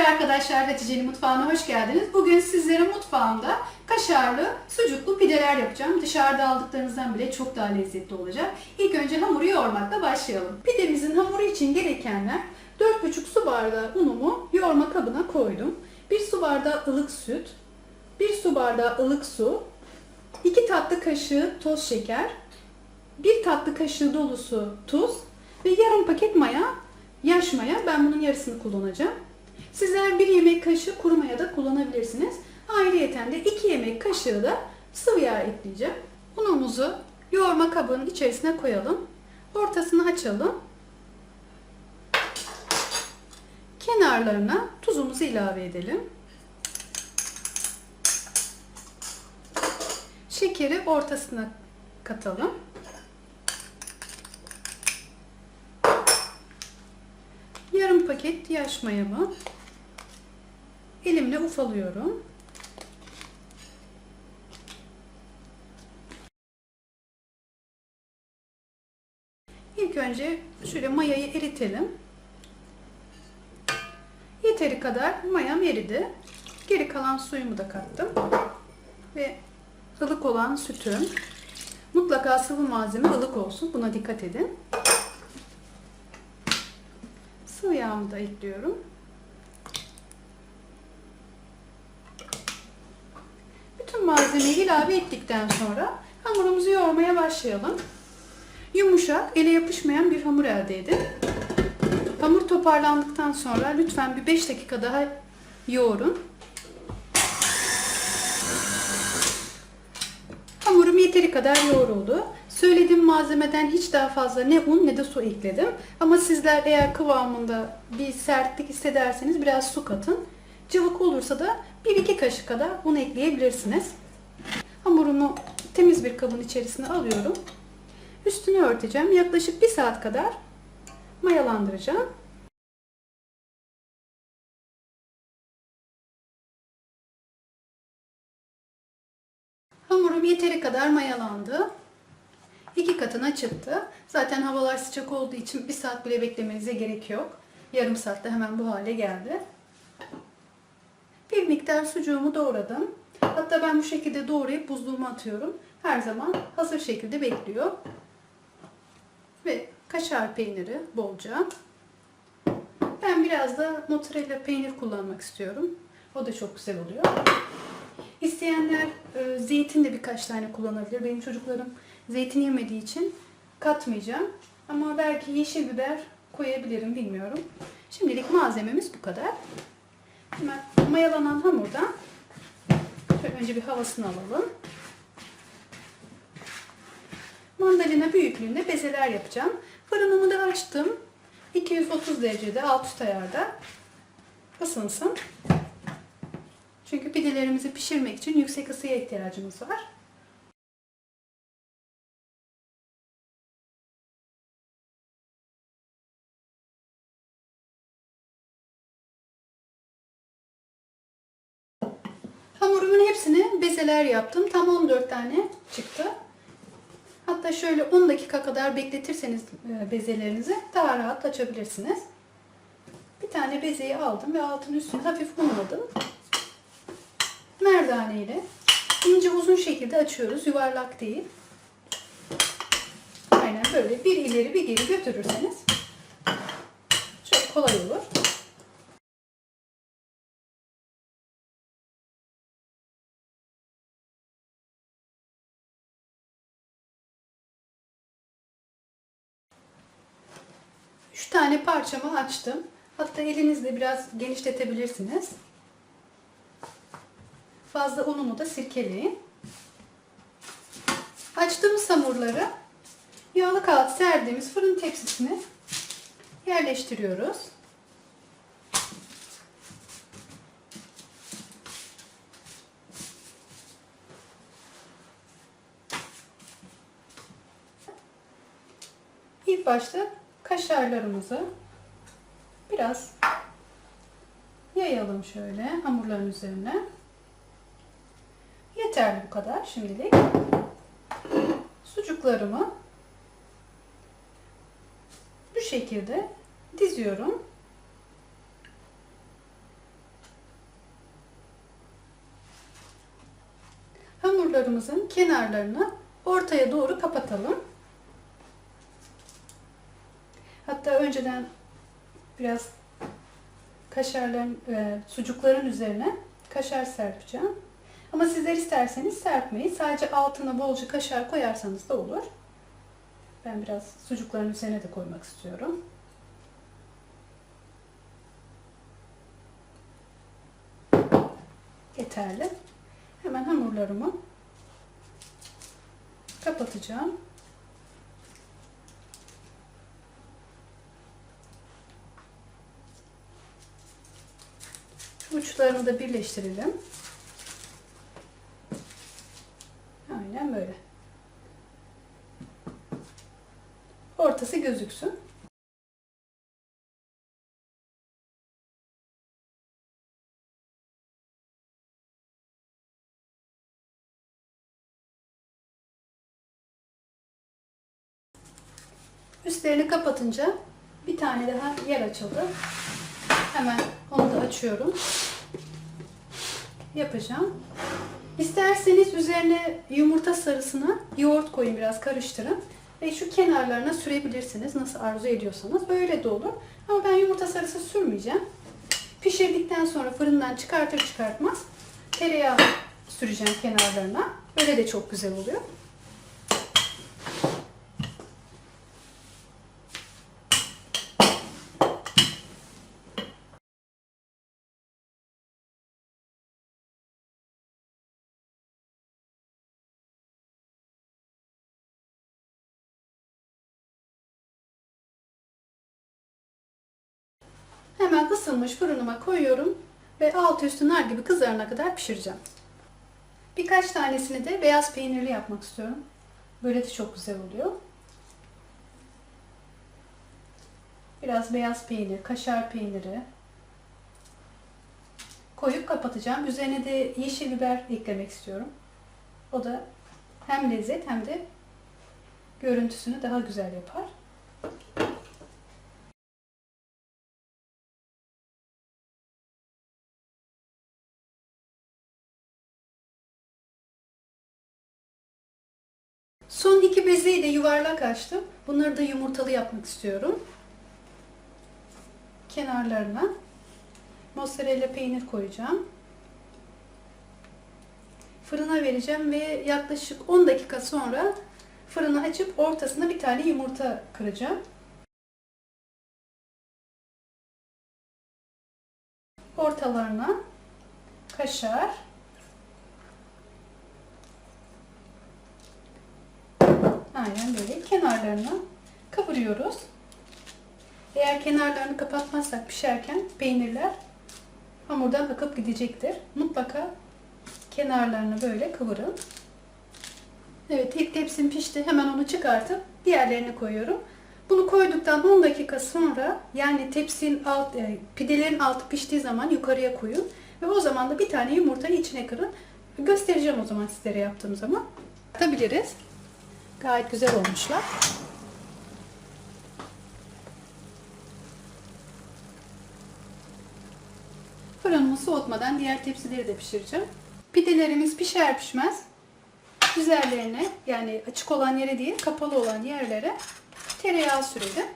Merhabalar arkadaşlar, Hatice'nin mutfağına hoş geldiniz. Bugün sizlere mutfağımda kaşarlı, sucuklu pideler yapacağım. Dışarıda aldıklarınızdan bile çok daha lezzetli olacak. İlk önce hamuru yoğurmakla başlayalım. Pidemizin hamuru için gerekenler 4,5 su bardağı unumu yoğurma kabına koydum. 1 su bardağı ılık süt, 1 su bardağı ılık su, 2 tatlı kaşığı toz şeker, 1 tatlı kaşığı dolusu tuz ve yarım paket maya, yaş maya. Ben bunun yarısını kullanacağım. Sizler 1 yemek kaşığı kuru maya da kullanabilirsiniz. Ayrıyeten de 2 yemek kaşığı da sıvı yağ ekleyeceğim. Unumuzu yoğurma kabının içerisine koyalım. Ortasını açalım. Kenarlarına tuzumuzu ilave edelim. Şekeri ortasına katalım. Yarım paket yaş mayamı elimle ufalıyorum. İlk önce şöyle mayayı eritelim. Yeteri kadar mayam eridi. Geri kalan suyumu da kattım. Ve ılık olan sütüm. Mutlaka sıvı malzeme ılık olsun. Buna dikkat edin. Sıvı yağımı da ekliyorum. Bütün malzemeyi ilave ettikten sonra hamurumuzu yoğurmaya başlayalım. Yumuşak, ele yapışmayan bir hamur elde edin. Hamur toparlandıktan sonra lütfen bir 5 dakika daha yoğurun. Hamurum yeteri kadar yoğruldu. Söylediğim malzemeden hiç daha fazla ne un ne de su ekledim. Ama sizler eğer kıvamında bir sertlik hissederseniz biraz su katın. Cıvık olursa da 1-2 kaşık kadar un ekleyebilirsiniz. Hamurumu temiz bir kabın içerisine alıyorum. Üstünü örteceğim. Yaklaşık 1 saat kadar mayalandıracağım. Hamurum yeteri kadar mayalandı. İki katına çıktı. Zaten havalar sıcak olduğu için bir saat bile beklemenize gerek yok. Yarım saatte hemen bu hale geldi. Bir miktar sucuğumu doğradım. Hatta ben bu şekilde doğrayıp buzluğuma atıyorum. Her zaman hazır şekilde bekliyor. Ve kaşar peyniri bolca. Ben biraz da mozzarella peynir kullanmak istiyorum. O da çok güzel oluyor. İsteyenler e, zeytin de birkaç tane kullanabilir. Benim çocuklarım zeytin yemediği için katmayacağım. Ama belki yeşil biber koyabilirim bilmiyorum. Şimdilik malzememiz bu kadar. Hemen mayalanan hamurdan önce bir havasını alalım. Mandalina büyüklüğünde bezeler yapacağım. Fırınımı da açtım. 230 derecede alt üst ayarda ısınsın. Çünkü pidelerimizi pişirmek için yüksek ısıya ihtiyacımız var. Hamurumun hepsini bezeler yaptım. Tam 14 tane çıktı. Hatta şöyle 10 dakika kadar bekletirseniz e, bezelerinizi daha rahat açabilirsiniz. Bir tane bezeyi aldım ve altını üstüne hafif unladım. Merdane ile ince uzun şekilde açıyoruz. Yuvarlak değil. Aynen böyle bir ileri bir geri götürürseniz çok kolay olur. Üç tane parçamı açtım. Hatta elinizle biraz genişletebilirsiniz. Fazla unumu da sirkeleyin. Açtığımız hamurları yağlı kağıt serdiğimiz fırın tepsisine yerleştiriyoruz. İlk başta kaşarlarımızı biraz yayalım şöyle hamurların üzerine. Yeterli bu kadar şimdilik. Sucuklarımı bu şekilde diziyorum. Hamurlarımızın kenarlarını ortaya doğru kapatalım. Önceden biraz kaşarların, e, sucukların üzerine kaşar serpeceğim. Ama sizler isterseniz serpmeyin. Sadece altına bolca kaşar koyarsanız da olur. Ben biraz sucukların üzerine de koymak istiyorum. Yeterli. Hemen hamurlarımı kapatacağım. Uçlarını da birleştirelim. Aynen böyle. Ortası gözüksün. Üstlerini kapatınca bir tane daha yer açıldı. Hemen onu da açıyorum. Yapacağım. İsterseniz üzerine yumurta sarısını yoğurt koyun biraz karıştırın. Ve şu kenarlarına sürebilirsiniz. Nasıl arzu ediyorsanız. Böyle de olur. Ama ben yumurta sarısı sürmeyeceğim. Pişirdikten sonra fırından çıkartır çıkartmaz tereyağı süreceğim kenarlarına. Böyle de çok güzel oluyor. Hemen ısınmış fırınıma koyuyorum ve alt üstü nar gibi kızarana kadar pişireceğim. Birkaç tanesini de beyaz peynirli yapmak istiyorum. Böyle de çok güzel oluyor. Biraz beyaz peynir, kaşar peyniri koyup kapatacağım. Üzerine de yeşil biber eklemek istiyorum. O da hem lezzet hem de görüntüsünü daha güzel yapar. Son iki bezeyi de yuvarlak açtım. Bunları da yumurtalı yapmak istiyorum. Kenarlarına mozzarella peynir koyacağım. Fırına vereceğim ve yaklaşık 10 dakika sonra fırını açıp ortasına bir tane yumurta kıracağım. Ortalarına kaşar, Aynen böyle kenarlarını kavuruyoruz. Eğer kenarlarını kapatmazsak pişerken peynirler hamurdan akıp gidecektir. Mutlaka kenarlarını böyle kıvırın. Evet ilk tepsim pişti. Hemen onu çıkartıp diğerlerini koyuyorum. Bunu koyduktan 10 dakika sonra yani tepsinin alt, e, pidelerin altı piştiği zaman yukarıya koyun. Ve o zaman da bir tane yumurtayı içine kırın. Göstereceğim o zaman sizlere yaptığım zaman. Atabiliriz. Gayet güzel olmuşlar. Fırınımı soğutmadan diğer tepsileri de pişireceğim. Pidelerimiz pişer pişmez üzerlerine yani açık olan yere değil kapalı olan yerlere tereyağı sürelim.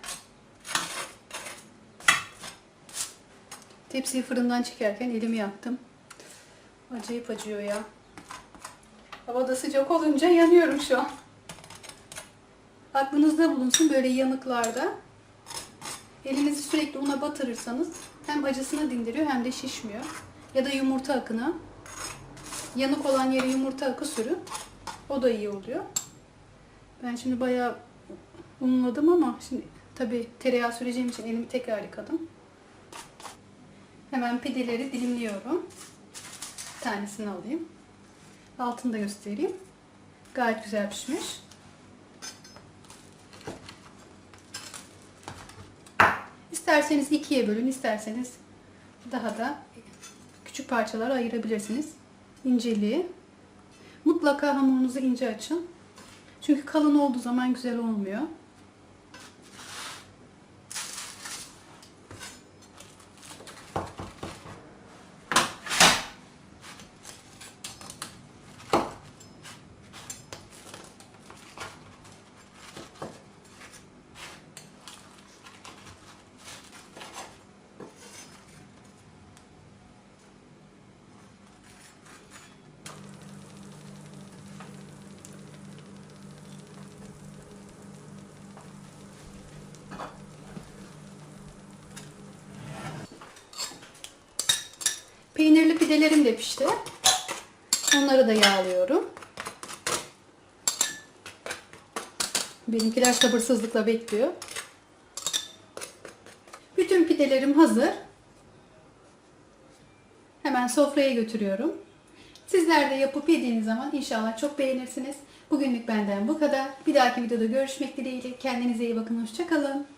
Tepsiyi fırından çekerken elimi yaktım. Acayip acıyor ya. Havada sıcak olunca yanıyorum şu an. Aklınızda bulunsun böyle yanıklarda. Elinizi sürekli una batırırsanız hem acısını dindiriyor hem de şişmiyor. Ya da yumurta akına. Yanık olan yere yumurta akı sürün. O da iyi oluyor. Ben şimdi bayağı unladım ama şimdi tabi tereyağı süreceğim için elimi tekrar yıkadım. Hemen pideleri dilimliyorum. Bir tanesini alayım. Altını da göstereyim. Gayet güzel pişmiş. İsterseniz ikiye bölün, isterseniz daha da küçük parçalara ayırabilirsiniz. İnceliği. Mutlaka hamurunuzu ince açın. Çünkü kalın olduğu zaman güzel olmuyor. Pidelerim de pişti. Onları da yağlıyorum. Benimkiler sabırsızlıkla bekliyor. Bütün pidelerim hazır. Hemen sofraya götürüyorum. Sizler de yapıp yediğiniz zaman inşallah çok beğenirsiniz. Bugünlük benden bu kadar. Bir dahaki videoda görüşmek dileğiyle. Kendinize iyi bakın. Hoşçakalın.